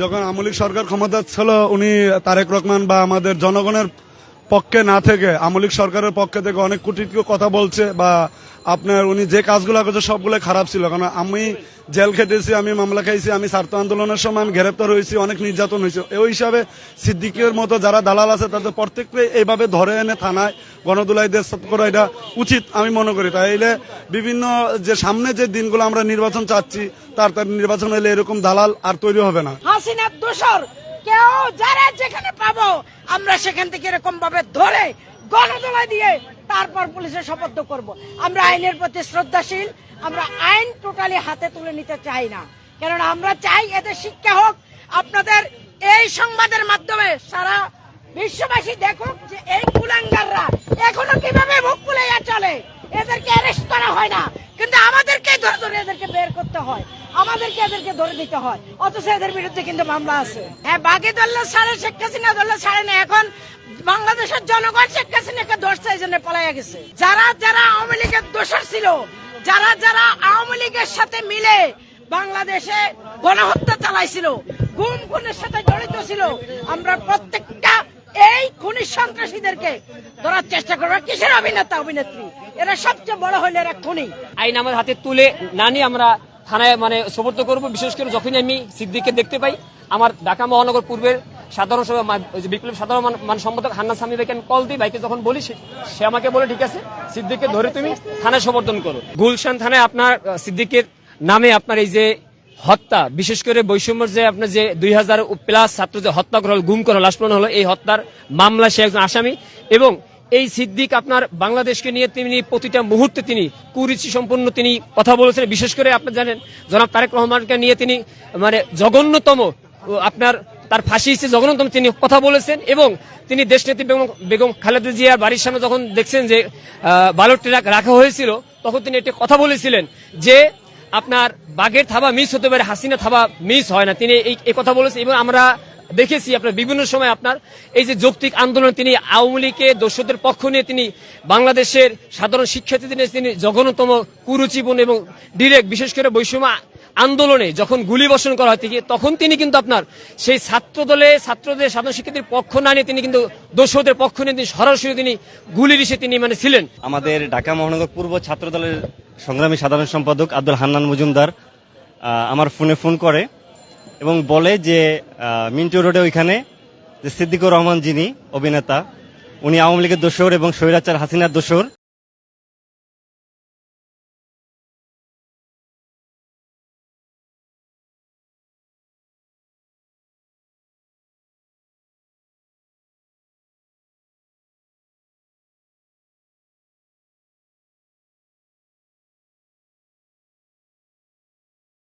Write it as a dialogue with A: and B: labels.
A: যখন আমলিক সরকার ক্ষমতা ছিল, উনি তারেক রহমান বা আমাদের জনগণের পক্ষে না থেকে, আমলিক সরকারের পক্ষে থেকে অনেক কোটি কোটি কথা বলছে বা আপনার উনি যে কাজগুলো করছে সবগুলো খারাপ ছিল। কারণ আমি জেল খেটেছি, আমি মামলা খাইছি, আমি ছাত্র আন্দোলনের সময় আমি গ্রেপ্তার হয়েছি, অনেক নির্যাতন হয়েছে। ওই হিসাবে সিদ্দিকের মতো যারা দালাল আছে, তাদের প্রত্যেককে এইভাবে ধরে এনে থানায় গণদুলাই দেশ করা এটা উচিত, আমি মনে করি। তাইলে বিভিন্ন যে সামনে যে দিনগুলো আমরা নির্বাচন চাচ্ছি, তার তার নির্বাচন হলে এরকম দালাল আর তৈরি হবে না।
B: হাসিনার দোষর কেউ যারা যেখানে পাবো, আমরা সেখান থেকে এরকম ভাবে ধরে গণদোলা দিয়ে তারপর পুলিশের শপথ করব। আমরা আইনের প্রতি শ্রদ্ধাশীল, আমরা আইন টোটালি হাতে তুলে নিতে চাই না। কারণ আমরা চাই এদের শিক্ষা হোক, আপনাদের এই সংবাদের মাধ্যমে সারা বিশ্ববাসী দেখুক যে এই কুলাঙ্গাররা এখনও কীভাবে মুখ ফুলাইয়া চলে? এদেরকে অ্যারেস্ট করা হয় না। কিন্তু আমাদেরকে ধরে ধরে এদেরকে বের করতে হয়। আমাদেরকে এদেরকে ধরে দিতে হয়। অথচ এদের বিরুদ্ধে কিন্তু মামলা আছে। হ্যাঁ বাকি দল্লা ছাড়ে শেখ হাসিনা দল্লা ছাড়ে না এখন বাংলাদেশের জনগণ শেখ হাসিনাকে ধরছে এই জন্য পলাইয়া গেছে। যারা যারা আওয়ামী লীগের দোষর ছিল, যারা যারা আওয়ামী লীগের সাথে মিলে বাংলাদেশে গণহত্যা চালাইছিল, গুম খুনের সাথে জড়িত ছিল, আমরা প্রত্যেকটা সন্ত্রাসীদেরকে ধরার চেষ্টা করবে। কিসের অভিনেতা, অভিনেত্রী? এরা সবচেয়ে বড় হইলে এরা খুনি।
C: আইন আমাদের হাতে তুলে না নিয়ে আমরা থানায় মানে সোপর্দ করব। বিশেষ করে যখনই আমি সিদ্দিককে দেখতে পাই, আমার ঢাকা মহানগর পূর্বের সাধারণ সভা বিপ্লব সাধারণ মান- সম্পাদক হান্নান সামি ভাইকে আমি কল দিই। ভাইকে যখন বলি, সে- সে আমাকে বলে, ঠিক আছে, সিদ্দিককে ধরে তুমি থানায় সমর্থন করো। গুলশান থানায় আপনার সিদ্দিকের নামে আপনার এই যে হত্যা, বিশেষ করে বৈষম্যের যে আপনার যে দুই হাজার প্লাস ছাত্র যে হত্যা করা হলো গুম করা লাশ পূরণ হলো, এই হত্যার মামলা সে একজন আসামি এবং এই সিদ্দিক আপনার বাংলাদেশকে নিয়ে তিনি প্রতিটা মুহূর্তে তিনি কুরুচি সম্পন্ন তিনি কথা বলেছেন। বিশেষ করে আপনি জানেন, জনাব তারেক রহমানকে নিয়ে তিনি মানে জঘন্যতম, আপনার তার ফাঁসি হিসেবে জঘন্যতম তিনি কথা বলেছেন এবং তিনি দেশনেত্রী বেগম বেগম খালেদা জিয়ার বাড়ির সামনে যখন দেখছেন যে বালটটি রাখা হয়েছিল, তখন তিনি একটি কথা বলেছিলেন যে আপনার বাঘের থাবা মিস হতে পারে হাসিনা থাবা মিস হয় না। তিনি এই কথা বলেছেন এবং আমরা দেখেছি আপনার বিভিন্ন সময় আপনার এই যে যৌক্তিক আন্দোলন, তিনি আওয়ামী লীগের দর্শকদের পক্ষ নিয়ে তিনি বাংলাদেশের সাধারণ শিক্ষার্থীদের তিনি জঘন্যতম কুরুচিপূর্ণ এবং ডিরেক্ট বিশেষ করে বৈষম্য আন্দোলনে যখন গুলি বর্ষণ করা হয় তখন তিনি কিন্তু আপনার সেই ছাত্র দলে ছাত্রদের সাধারণ শিক্ষার্থীর পক্ষ না নিয়ে তিনি কিন্তু দর্শকদের পক্ষ নিয়ে তিনি সরাসরি তিনি গুলি এসে তিনি মানে ছিলেন।
D: আমাদের ঢাকা মহানগর পূর্ব ছাত্র দলের সংগ্রামী সাধারণ সম্পাদক আব্দুল হান্নান মজুমদার আমার ফোনে ফোন করে এবং বলে যে মিন্টু রোডে ওইখানে যে সিদ্দিকুর রহমান যিনি অভিনেতা, উনি আওয়ামী লীগের দোসর এবং স্বৈরাচার হাসিনার দোসর